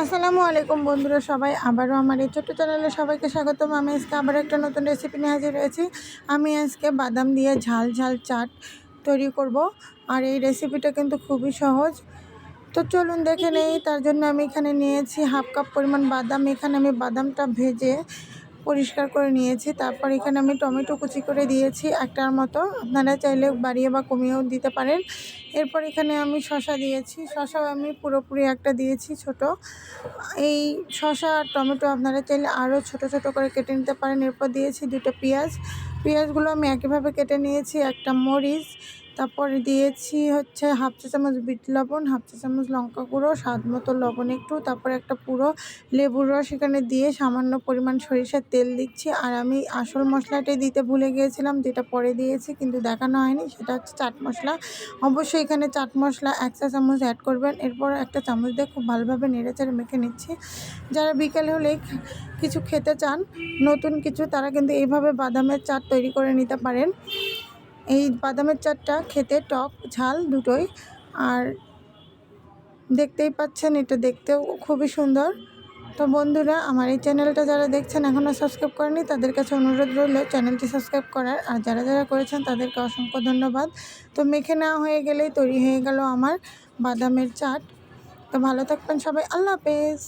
আসসালামু আলাইকুম বন্ধুরা, সবাই আবারও আমার এই ছোট্ট চ্যানেলে সবাইকে স্বাগতম। আমি আজকে আবার একটা নতুন রেসিপি নিয়ে হাজির হয়েছি। আমি আজকে বাদাম দিয়ে ঝাল ঝাল চাট তৈরি করব। আর এই রেসিপিটা কিন্তু খুবই সহজ। তো চলুন দেখে নেই, তার জন্য আমি এখানে নিয়েছি হাফ কাপ পরিমাণ বাদাম। এখানে আমি বাদামটা ভেজে পরিষ্কার করে নিয়েছি। তারপর এখানে আমি টমেটো কুচি করে দিয়েছি একটার মতো। আপনারা চাইলে বাড়িয়ে বা কমিয়েও দিতে পারেন। এরপর এখানে আমি শশা দিয়েছি। শশাও আমি পুরোপুরি একটা দিয়েছি ছোট। এই শশা আর টমেটো আপনারা চাইলে আরও ছোট ছোট করে কেটে নিতে পারেন। এরপর দিয়েছি দুটো পেঁয়াজ। পেঁয়াজগুলো আমি একইভাবে কেটে নিয়েছি। একটা মরিচ তারপরে দিয়েছি হচ্ছে হাফ চা চামচ বিট লবণ, হাফ চা চামচ লঙ্কা গুঁড়ো, স্বাদ মতো লবণ একটু, তারপরে একটা পুরো লেবুর রস এখানে দিয়ে সামান্য পরিমাণ সরিষার তেল দিচ্ছি। আর আমি আসল মশলাটাই দিতে ভুলে গিয়েছিলাম, যেটা পরে দিয়েছি কিন্তু দেখানো হয়নি, সেটা হচ্ছে চাট মশলা। অবশ্যই এখানে চাট মশলা এক চা চামচ অ্যাড করবেন, এরপর একটা চামচ দিয়ে খুব ভালোভাবে নেড়েচেড়ে মেখে নিচ্ছি। যারা বিকেল হলেই কিছু খেতে চান, নতুন কিছু, তারা কিন্তু এইভাবে বাদামের চাট তৈরি করে নিতে পারেন। এই বাদামের চাটটা খেতে টক, ঝাল দুটোই। আর দেখতেই পাচ্ছেন, এটা দেখতেও খুবই সুন্দর। তো বন্ধুরা, আমার এই চ্যানেলটা যারা দেখছেন এখনও সাবস্ক্রাইব করেনি তাদের কাছে অনুরোধ রইল চ্যানেলটি সাবস্ক্রাইব করার। আর যারা যারা করেছেন, তাদেরকে অসংখ্য ধন্যবাদ। তো মেখে নেওয়া হয়ে গেলেই তৈরি হয়ে গেল আমার বাদামের চাট। তো ভালো থাকবেন সবাই, আল্লাহ হাফেজ।